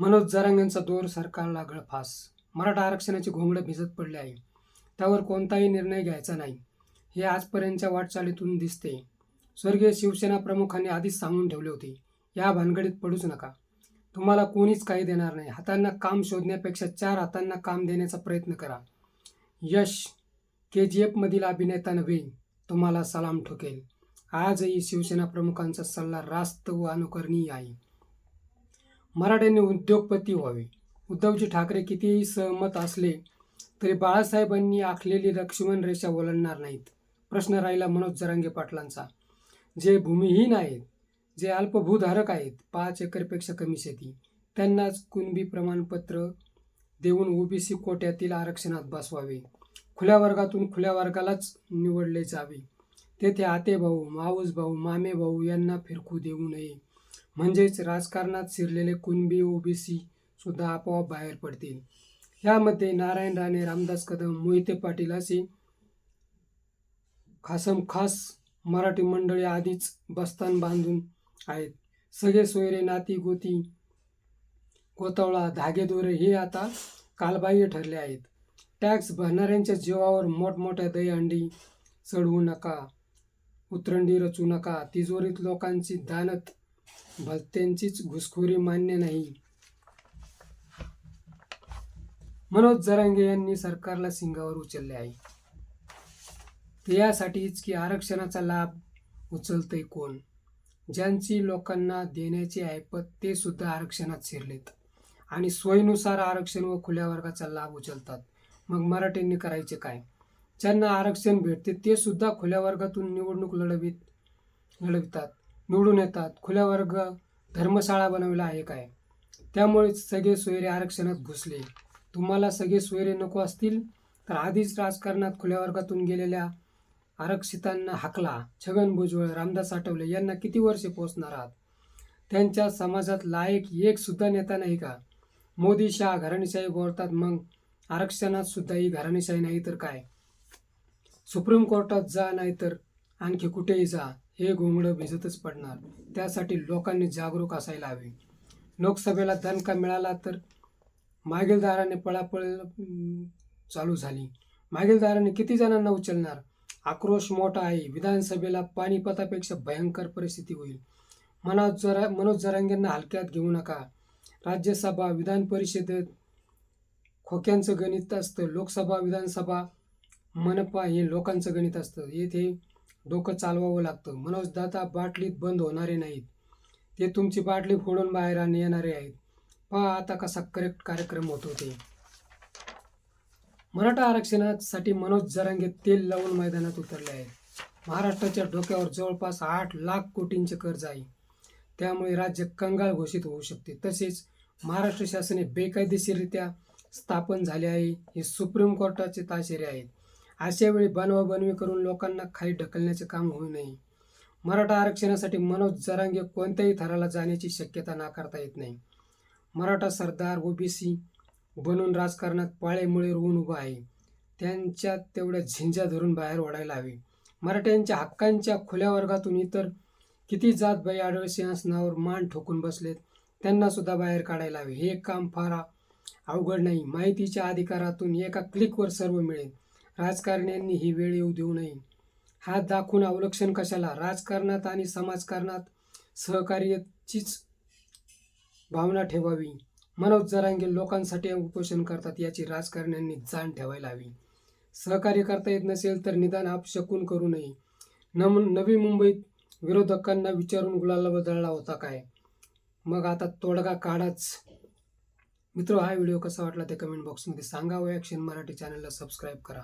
मनोज जरांगांचा दोर सरकारला गळफास. मराठा आरक्षणाची घोंगडं भिजत पडले आहे. त्यावर कोणताही निर्णय घ्यायचा नाही. हे आजपर्यंतच्या वाटचालीतून दिसते. स्वर्गीय शिवसेना प्रमुखांनी आधीच सांगून ठेवले होते या भानगडीत पडूच नका. तुम्हाला कोणीच काही देणार नाही. हातांना काम शोधण्यापेक्षा चार हातांना काम देण्याचा प्रयत्न करा. यश के जी एफमधील अभिनेता नव्हे तुम्हाला सलाम ठोकेल. आजही शिवसेना प्रमुखांचा सल्ला रास्त व अनुकरणीय आहे. मराठ्यांनी उद्योगपती व्हावे. उद्धवजी ठाकरे कितीही सहमत असले तरी बाळासाहेबांनी आखलेली लक्ष्मण रेषा ओलांडणार नाहीत. प्रश्न राहिला मनोज जरांगे पाटलांचा. जे भूमिहीन आहेत जे अल्पभूधारक आहेत पाच एकरपेक्षा कमी शेती त्यांनाच कुणबी प्रमाणपत्र देऊन ओबीसी कोट्यातील आरक्षणात बसवावे. खुल्या वर्गातून खुल्या वर्गालाच निवडले जावे. तेथे आते भाऊ माऊस भाऊ मामे भाऊ यांना फिरकू देऊ नये. म्हणजेच राजकारणात शिरलेले कुणबी ओबीसी सुद्धा आपोआप बाहेर पडतील. यामध्ये नारायण राणे रामदास कदम मोहिते पाटील असे खासम खास मराठी मंडळी आधीच बस्तान बांधून आहेत. सगळे सोयरे नाती गोती कोतवळा धागेदोरे हे आता कालबाह्य ठरले आहेत. टॅक्स भरणाऱ्यांच्या जीवावर मोठमोठ्या दहीहंडी चढवू नका उतरंडी रचू नका तिजोरीत लोकांची दानत भलत्यांचीच घुसखोरी मान्य नाही. मनोज जरांगे यांनी सरकारला सिंगावर उचलले आहे. ते यासाठीच की आरक्षणाचा लाभ उचलतंय कोण? ज्यांची लोकांना देण्याची ऐपत ते सुद्धा आरक्षणात शिरलेत आणि सोयीनुसार आरक्षण व खुल्या वर्गाचा लाभ उचलतात. मग मराठ्यांनी करायचे काय? ज्यांना आरक्षण भेटते ते सुद्धा खुल्या वर्गातून निवडणूक लढवित लढवितात. निवडून येतात. खुल्या वर्ग धर्मशाळा बनवला आहे काय? त्यामुळे सगळे सोयरे आरक्षणात घुसले. तुम्हाला सगळे सोयरे नको असतील तर आधीच राजकारणात खुल्या वर्गातून गेलेल्या आरक्षितांना हाकला. छगन भुजबळ रामदास आठवले यांना किती वर्षे पोचणार आहात? त्यांच्या समाजात लायक एक सुद्धा नेता नाही का? मोदी शहा घराणेशाही बोलतात मग आरक्षणात सुद्धा ही घराणेशाही नाही तर काय? सुप्रीम कोर्टात जा नाही तर आणखी कुठेही जा. हे घोंगडं भिजतच पडणार. त्यासाठी लोकांनी जागरूक असायला हवे. लोकसभेला दणका मिळाला तर मागील दाराने पळापळ चालू झाली. मागील दाराने किती जणांना उचलणार? आक्रोश मोठा आहे. विधानसभेला पाणीपतापेक्षा भयंकर परिस्थिती होईल. मनोज जरा मनोज जरांगेंना हलक्यात घेऊ नका. राज्यसभा विधान परिषदेत खोक्यांचं गणित असतं. लोकसभा विधानसभा मनपा हे लोकांचं गणित असतं. येथे डोकं चालवावं लागतं. मनोज दादा बाटलीत बंद होणारे नाहीत. ते तुमची बाटली फोडून बाहेर आणि येणारे आहेत. पहा आता कसा करेक्ट कार्यक्रम होतो ते. मराठा आरक्षणासाठी मनोज जरांगे तेल लावून मैदानात उतरले आहेत. महाराष्ट्राच्या डोक्यावर जवळपास आठ लाख कोटींचे कर्ज आहे. त्यामुळे राज्य कंगाळ घोषित होऊ शकते. तसेच महाराष्ट्र शासने बेकायदेशीररित्या स्थापन झाले आहे. हे सुप्रीम कोर्टाचे ताशेरे आहेत. अशा वेळी बनवाबनवी करून लोकांना खाली ढकलण्याचे काम होऊ नये. मराठा आरक्षणासाठी मनोज जरांगे कोणत्याही थराला जाण्याची शक्यता नाकारता येत नाही. मराठा सरदार ओबीसी बनून राजकारणात पाळेमुळे रोवून उभा आहे. त्यांच्या तेवढ्या झिंजा धरून बाहेर ओढायला हवे. मराठ्यांच्या हक्कांच्या खुल्या वर्गातून इतर किती जात बाई आढळ सिंहासनावर मान ठोकून बसलेत त्यांनासुद्धा बाहेर काढायला हवे. हे काम फार अवघड नाही. माहितीच्या अधिकारातून एका क्लिकवर सर्व मिळेल. राजकारण्यांनी ही वेळ येऊ देऊ नये. हात दाखवून अवलक्षण कशाला? राजकारणात आणि समाजकारणात सहकार्याचीच भावना ठेवावी. मनोज जरांगे लोकांसाठी उपोषण करतात याची राजकारण्यांनी जाण ठेवायला हवी. सहकार्य करता येत नसेल तर निदान आपशकून करू नये. नम नवी मुंबईत विरोधकांना विचारून गुलाला बदलला होता काय? मग आता तोडगा काढाच. मित्र हा व्हिडिओ कसा वाटला ते कमेंट बॉक्समध्ये सांगा व ॲक्शन मराठी चॅनलला सबस्क्राईब करा.